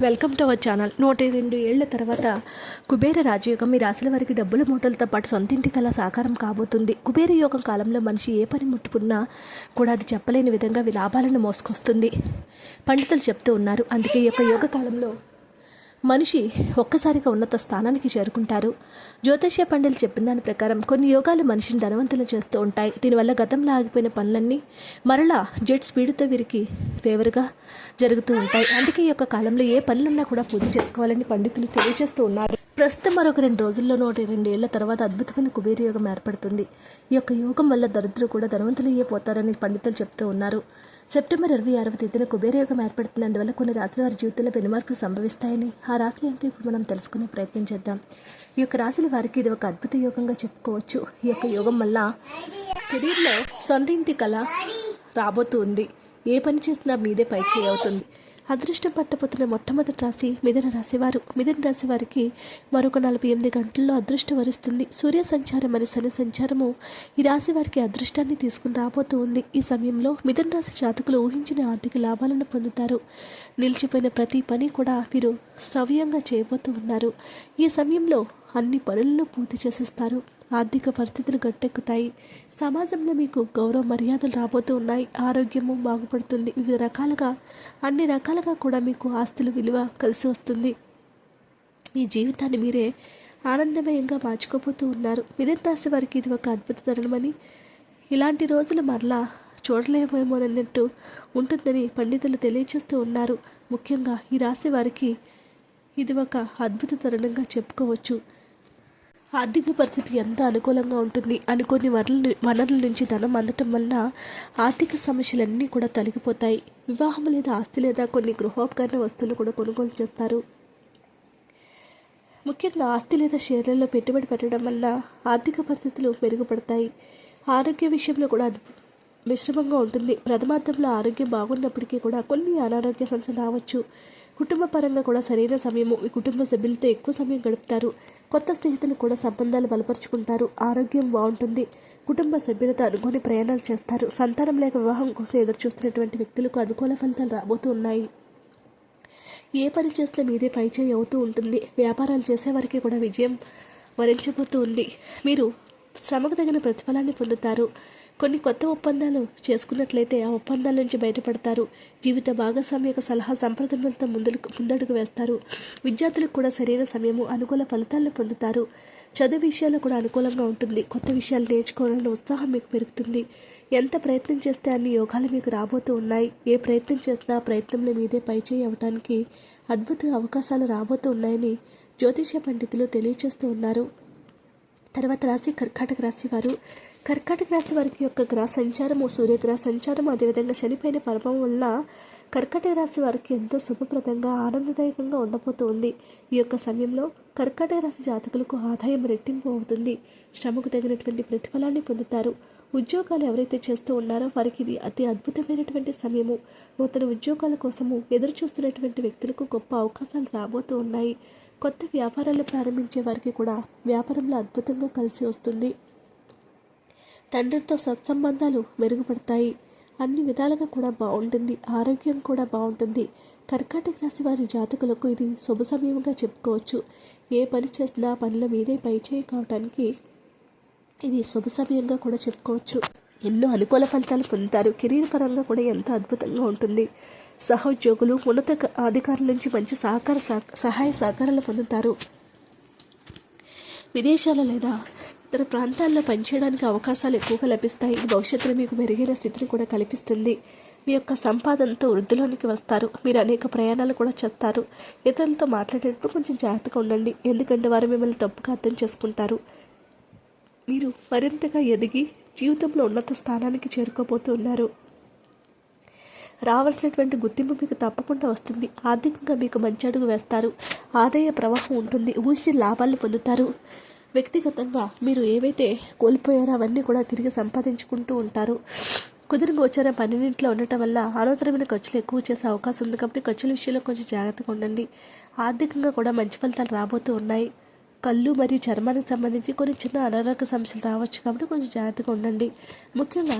Welcome to our channel. నూట రెండు ఏళ్ళ తర్వాత కుబేర రాజయోగం మీ రాశుల వారికి డబ్బుల మూటలతో పాటు సొంతింటి కళ సాకారం కాబోతుంది. కుబేర యోగం కాలంలో మనిషి ఏ పని ముట్టుకున్నా కూడా అది చెప్పలేని విధంగా వి- లాభాలను మోసుకొస్తుంది. పండితులు చెప్తూ ఉన్నారు. అందుకే ఈ యొక్క యోగ కాలంలో మనిషి ఒక్కసారిగా ఉన్నత స్థానానికి చేరుకుంటారు. జ్యోతిష్య పండితులు చెప్పిన దాని ప్రకారం కొన్ని యోగాలు మనిషిని ధనవంతులు చేస్తూ ఉంటాయి. దీనివల్ల గతంలో ఆగిపోయిన పనులన్నీ మరలా జెట్ స్పీడ్తో వీరికి ఫేవర్గా జరుగుతూ ఉంటాయి. అందుకే ఈ యొక్క కాలంలో ఏ పనులున్నా కూడా పూర్తి చేసుకోవాలని పండితులు తెలియజేస్తూ ఉన్నారు. ప్రస్తుతం మరొక రెండు రోజుల్లో నూట రెండేళ్ళ తర్వాత అద్భుతమైన కుబేర యోగం ఏర్పడుతుంది. ఈ యొక్క యోగం వల్ల దరిద్రులు కూడా ధనవంతులు అయ్యిపోతారని పండితులు చెప్తూ ఉన్నారు. సెప్టెంబర్ ఇరవై ఆరవ తేదీన కుబేరయోగం ఏర్పడుతున్నందువల్ల కొన్ని రాశుల వారి జీవితంలో పెనుమార్పులు సంభవిస్తాయని. ఆ రాశులు ఏంటో ఇప్పుడు మనం తెలుసుకునే ప్రయత్నం చేద్దాం. ఈ యొక్క రాశుల వారికి ఇది ఒక అద్భుత యోగంగా చెప్పుకోవచ్చు. ఈ యొక్క యోగం వల్ల కెరీర్లో సొంత ఇంటి కళ రాబోతూ ఉంది. ఏ పని చేసినా మీదే పై చేయి అవుతుంది. అదృష్టం పట్టబోతున్న మొట్టమొదటి రాశి మిథున రాశి వారు మిథున రాశి వారికి మరొక నలభై ఎనిమిది గంటల్లో అదృష్టం వరుస్తుంది. సూర్య సంచారం మరియు శని సంచారము ఈ రాశి వారికి అదృష్టాన్ని తీసుకుని రాబోతూ ఉంది. ఈ సమయంలో మిథున రాశి జాతకులు ఊహించిన ఆర్థిక లాభాలను పొందుతారు. నిలిచిపోయిన ప్రతి పని కూడా వీరు సవ్యంగా చేయబోతూ ఉన్నారు. ఈ సమయంలో అన్ని పనులను పూర్తి చేసిస్తారు. ఆర్థిక పరిస్థితులు గట్టెక్కుతాయి. సమాజంలో మీకు గౌరవ మర్యాదలు రాబోతూ ఉన్నాయి. ఆరోగ్యము బాగుపడుతుంది. వివిధ రకాలుగా అన్ని రకాలుగా కూడా మీకు ఆస్తుల విలువ కలిసి వస్తుంది. మీ జీవితాన్ని మీరే ఆనందమయంగా మార్చుకోబోతూ ఉన్నారు. మిథున రాశి వారికి ఇది ఒక అద్భుత తరుణమని ఇలాంటి రోజులు మరలా చూడలేమేమోనన్నట్టు ఉంటుందని పండితులు తెలియచేస్తూ ఉన్నారు. ముఖ్యంగా ఈ రాశి వారికి ఇది ఒక అద్భుత తరుణంగా చెప్పుకోవచ్చు. ఆర్థిక పరిస్థితి ఎంత అనుకూలంగా ఉంటుంది అనుకోని వనరుల వనరుల నుంచి ధనం అందటం వలన ఆర్థిక సమస్యలన్నీ కూడా తొలగిపోతాయి. వివాహం లేదా ఆస్తి లేదా కొన్ని గృహోపకరణ వస్తువులు కూడా కొనుగోలు చేస్తారు. ముఖ్యంగా ఆస్తి లేదా షేర్లలో పెట్టుబడి పెట్టడం వల్ల ఆర్థిక పరిస్థితులు మెరుగుపడతాయి. ఆరోగ్య విషయంలో కూడా అది మిశ్రమంగా ఉంటుంది. ప్రథమార్థంలో ఆరోగ్యం బాగున్నప్పటికీ కూడా కొన్ని అనారోగ్య సమస్యలు రావచ్చు. కుటుంబ పరంగా కూడా సరైన సమయము మీ కుటుంబ సభ్యులతో ఎక్కువ సమయం గడుపుతారు. కొత్త స్నేహితులు కూడా సంబంధాలు బలపరుచుకుంటారు. ఆరోగ్యం బాగుంటుంది. కుటుంబ సభ్యులతో అనుకుని ప్రయాణాలు చేస్తారు. సంతానం లేక వివాహం కోసం ఎదురు చూస్తున్నటువంటి వ్యక్తులకు అనుకూల ఫలితాలు రాబోతూ ఉన్నాయి. ఏ పని చేస్తే మీదే పైచేయి అవుతూ ఉంటుంది. వ్యాపారాలు చేసేవారికి కూడా విజయం వరించబోతూ ఉంది. మీరు శ్రమకు తగిన ప్రతిఫలాన్ని పొందుతారు. కొన్ని కొత్త ఒప్పందాలు చేసుకున్నట్లయితే ఆ ఒప్పందాల నుంచి బయటపడతారు. జీవిత భాగస్వామి యొక్క సలహా సంప్రదములతో ముందుకు ముందడుగు వేస్తారు. విద్యార్థులకు కూడా సరైన సమయము అనుకూల ఫలితాలను పొందుతారు. చదువు విషయాల్లో కూడా అనుకూలంగా ఉంటుంది. కొత్త విషయాలు నేర్చుకోవాలన్న ఉత్సాహం మీకు పెరుగుతుంది. ఎంత ప్రయత్నం చేస్తే అన్ని యోగాలు మీకు రాబోతూ ఉన్నాయి? ఏ ప్రయత్నం చేస్తున్నా ప్రయత్నంలో మీదే పైచేయి అవ్వటానికి అద్భుత అవకాశాలు రాబోతూ ఉన్నాయని జ్యోతిష పండితులు తెలియచేస్తూ ఉన్నారు. తర్వాత రాశి కర్కాటక రాశి వారు కర్కాటక రాశి వారికి యొక్క గ్రహ సంచారము సూర్యగ్రహ సంచారము అదేవిధంగా శనిపైన పరమం వల్ల కర్కాటక రాశి వారికి ఎంతో శుభప్రదంగా ఆనందదాయకంగా ఉండబోతూ ఉంది ఈ యొక్క సమయంలో కర్కాటక రాశి జాతకులకు ఆదాయం రెట్టింపు అవుతుంది. శ్రమకు తగినటువంటి ప్రతిఫలాన్ని పొందుతారు. ఉద్యోగాలు ఎవరైతే చేస్తూ ఉన్నారో వారికి ఇది అతి అద్భుతమైనటువంటి సమయము. నూతన ఉద్యోగాల కోసము ఎదురు చూస్తున్నటువంటి వ్యక్తులకు గొప్ప అవకాశాలు రాబోతూ ఉన్నాయి. కొత్త వ్యాపారాలు ప్రారంభించే వారికి కూడా వ్యాపారంలో అద్భుతంగా కలిసి వస్తుంది. తండ్రితో సత్సంబంధాలు మెరుగుపడతాయి. అన్ని విధాలుగా కూడా బాగుంటుంది ఆరోగ్యం కూడా బాగుంటుంది కర్కాటక రాశి వారి జాతకులకు ఇది శుభ సమయంగా చెప్పుకోవచ్చు. ఏ పని చేసినా పనుల పనిలో మీదే పైచేయి కావడానికి ఇది శుభ సమయంగా కూడా చెప్పుకోవచ్చు. ఎన్నో అనుకూల ఫలితాలు పొందుతారు. కెరీర్ పరంగా కూడా ఎంతో అద్భుతంగా ఉంటుంది. సహోద్యోగులు ఉన్నత అధికారుల నుంచి మంచి సహకార సహ- సహాయ సహకారాలు పొందుతారు. విదేశాలు లేదా తన ప్రాంతాల్లో పనిచేయడానికి అవకాశాలు ఎక్కువగా లభిస్తాయి. ఇది భవిష్యత్తులో మీకు మెరుగైన స్థితిని కూడా కల్పిస్తుంది. మీ యొక్క సంపాదనతో వృద్ధిలోనికి వస్తారు. మీరు అనేక ప్రయాణాలు కూడా చేస్తారు. ఇతరులతో మాట్లాడేటప్పుడు కొంచెం జాగ్రత్తగా ఉండండి. ఎందుకంటే వారు మిమ్మల్ని తప్పుగా అర్థం చేసుకుంటారు. మీరు మరింతగా ఎదిగి జీవితంలో ఉన్నత స్థానానికి చేరుకోబోతున్నారు రావాల్సినటువంటి గుర్తింపు మీకు తప్పకుండా వస్తుంది. ఆర్థికంగా మీకు మంచి అడుగు వేస్తారు. ఆదాయ ప్రవాహం ఉంటుంది. ఊహించిన లాభాలు పొందుతారు. వ్యక్తిగతంగా మీరు ఏవైతే కోల్పోయారో అవన్నీ కూడా తిరిగి సంపాదించుకుంటూ ఉంటారు. కుదిరి గోచారం పన్నెండింట్లో ఉండటం వల్ల అనవసరమైన ఖర్చులు ఎక్కువ చేసే అవకాశం ఉంది. కాబట్టి ఖర్చుల విషయంలో కొంచెం జాగ్రత్తగా ఉండండి. ఆర్థికంగా కూడా మంచి ఫలితాలు రాబోతూ ఉన్నాయి. కళ్ళు మరియు చర్మానికి సంబంధించి కొన్ని చిన్న అనారోగ్య సమస్యలు రావచ్చు. కాబట్టి కొంచెం జాగ్రత్తగా ఉండండి. ముఖ్యంగా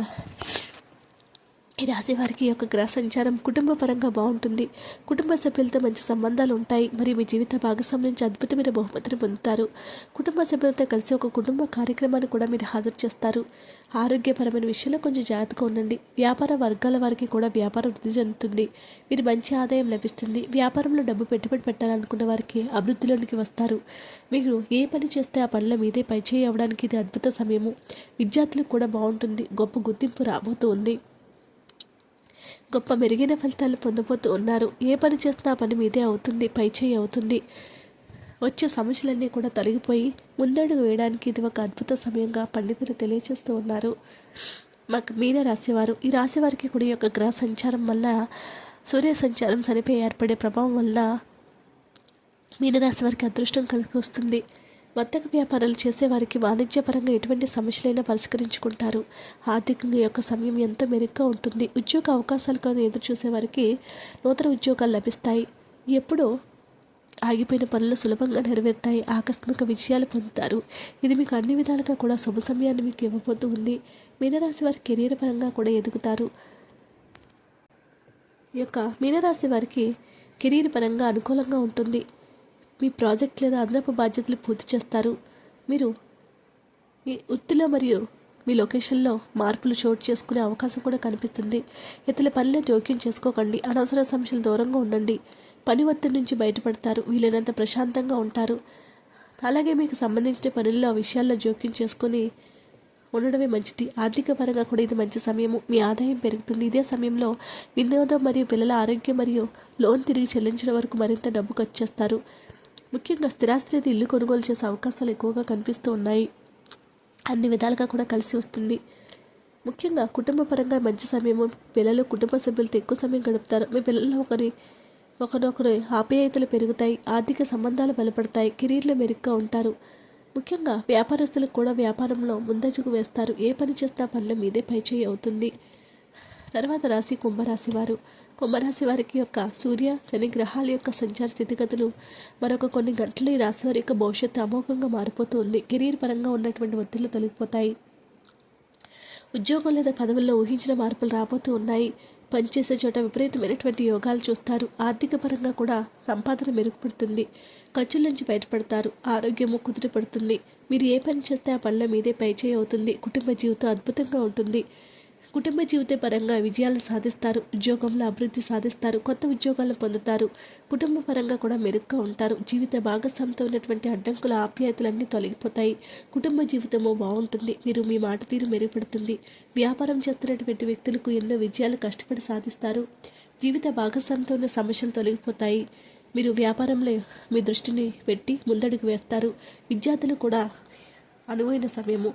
ఈ రాశి వారికి యొక్క గ్రహ సంచారం కుటుంబ పరంగా బాగుంటుంది. కుటుంబ సభ్యులతో మంచి సంబంధాలు ఉంటాయి. మరియు మీ జీవిత భాగస్వామి నుంచి అద్భుతమైన బహుమతిని పొందుతారు. కుటుంబ సభ్యులతో కలిసి ఒక కుటుంబ కార్యక్రమాన్ని కూడా మీరు హాజరు చేస్తారు. ఆరోగ్యపరమైన విషయంలో కొంచెం జాగ్రత్తగా ఉండండి. వ్యాపార వర్గాల వారికి కూడా వ్యాపారం వృద్ధి చెందుతుంది. మీరు మంచి ఆదాయం లభిస్తుంది. వ్యాపారంలో డబ్బు పెట్టుబడి పెట్టాలనుకున్న వారికి అభివృద్ధిలోనికి వస్తారు. మీరు ఏ పని చేస్తే ఆ పనుల మీదే పైచేయి అవ్వడానికి ఇది అద్భుత సమయము. విద్యార్థులకు కూడా బాగుంటుంది. గొప్ప గుర్తింపు రాబోతూ ఉంది గొప్ప మెరుగైన ఫలితాలు పొందబోతూ ఉన్నారు. ఏ పని చేస్తున్నా పని మీదే అవుతుంది పైచేయి అవుతుంది. వచ్చే సమస్యలన్నీ కూడా తొలగిపోయి ముందడుగు వేయడానికి ఇది ఒక అద్భుత సమయంగా పండితులు తెలియజేస్తూ ఉన్నారు. మాకు మీన రాసేవారు ఈ రాసేవారికి కూడా ఈ యొక్క గ్రహ సంచారం వల్ల సూర్య సంచారం సరిపోయి ఏర్పడే ప్రభావం వల్ల మీనరాశి వారికి అదృష్టం కలిగి వస్తుంది. వర్తక వ్యాపారాలు చేసేవారికి వాణిజ్యపరంగా ఎటువంటి సమస్యలైనా పరిష్కరించుకుంటారు. ఆర్థికంగా యొక్క సమయం ఎంతో మెరుగ్గా ఉంటుంది. ఉద్యోగ అవకాశాలు కోసం ఎదురు చూసేవారికి నూతన ఉద్యోగాలు లభిస్తాయి. ఎప్పుడో ఆగిపోయిన పనులు సులభంగా నెరవేరుతాయి. ఆకస్మిక విజయాలు పొందుతారు. ఇది మీకు అన్ని విధాలుగా కూడా శుభ సమయాన్ని మీకు ఇవ్వబోతూ ఉంది. మీనరాశి వారి కెరీర్ పరంగా కూడా ఎదుగుతారు. ఈ యొక్క మీనరాశి వారికి కెరీర్ పరంగా అనుకూలంగా ఉంటుంది. మీ ప్రాజెక్ట్ లేదా అదనపు బాధ్యతలు పూర్తి చేస్తారు. మీరు మీ వృత్తిలో మరియు మీ లొకేషన్లో మార్పులు చోటు చేసుకునే అవకాశం కూడా కనిపిస్తుంది. ఇతరుల పనిలో జోక్యం చేసుకోకండి. అనవసర సమస్యలు దూరంగా ఉండండి. పని ఒత్తిడి నుంచి బయటపడతారు. వీలైనంత ప్రశాంతంగా ఉంటారు. అలాగే మీకు సంబంధించిన పనుల్లో విషయాల్లో జోక్యం చేసుకొని ఉండడమే మంచిది. ఆర్థిక పరంగా కూడా ఇది మంచి సమయము. మీ ఆదాయం పెరుగుతుంది. ఇదే సమయంలో వినోదం మరియు పిల్లల ఆరోగ్యం మరియు లోన్ తిరిగి చెల్లించడం వరకు మరింత డబ్బు ఖర్చు చేస్తారు. ముఖ్యంగా స్థిరాస్తి అయితే ఇల్లు కొనుగోలు చేసే అవకాశాలు ఎక్కువగా కనిపిస్తూ ఉన్నాయి. అన్ని విధాలుగా కూడా కలిసి వస్తుంది. ముఖ్యంగా కుటుంబ పరంగా మంచి సమయము పిల్లలు కుటుంబ సభ్యులతో ఎక్కువ సమయం గడుపుతారు. మీ పిల్లలు ఒకరి ఒకరినొకరు ఆప్యాయతలు పెరుగుతాయి ఆర్థిక సంబంధాలు బలపడతాయి కెరీర్లో మెరుగ్గా ఉంటారు. ముఖ్యంగా వ్యాపారస్తులకు కూడా వ్యాపారంలో ముందడుగు వేస్తారు. ఏ పని చేసినా పనుల మీదే పైచేయి అవుతుంది. తర్వాత రాశి కుంభరాశి వారు. కుంభరాశి వారికి యొక్క సూర్య శని గ్రహాల యొక్క సంచార స్థితిగతులు మరొక కొన్ని గంటలు ఈ రాశి వారి యొక్క భవిష్యత్తు అమోఘంగా మారిపోతూ ఉంది కెరీర్ పరంగా ఉన్నటువంటి ఒత్తిళ్ళు తొలగిపోతాయి. ఉద్యోగం లేదా పదవుల్లో ఊహించిన మార్పులు రాబోతూ ఉన్నాయి. పనిచేసే చోట విపరీతమైనటువంటి యోగాలు చూస్తారు. ఆర్థిక పరంగా కూడా సంపాదన మెరుగుపడుతుంది. ఖర్చుల నుంచి బయటపడతారు. ఆరోగ్యము కుదిరిపడుతుంది మీరు ఏ పని చేస్తే ఆ పనుల మీదే పైచేయి అవుతుంది. కుటుంబ జీవితం అద్భుతంగా ఉంటుంది. కుటుంబ జీవిత పరంగా విజయాలు సాధిస్తారు ఉద్యోగంలో అభివృద్ధి సాధిస్తారు కొత్త ఉద్యోగాలను పొందుతారు. కుటుంబ పరంగా కూడా మెరుగ్గా ఉంటారు. జీవిత భాగస్వామితో ఉన్నటువంటి అడ్డంకుల ఆప్యాయతలన్నీ తొలగిపోతాయి. కుటుంబ జీవితము బాగుంటుంది. మీరు మీ మాట తీరు మెరుగుపడుతుంది. వ్యాపారం చేస్తున్నటువంటి వ్యక్తులకు ఎన్నో విజయాలు కష్టపడి సాధిస్తారు. జీవిత భాగస్వామితో ఉన్న సమస్యలు తొలగిపోతాయి. మీరు వ్యాపారంలో మీ దృష్టిని పెట్టి ముందడుగు వేస్తారు. విద్యార్థులు కూడా అనువైన సమయము.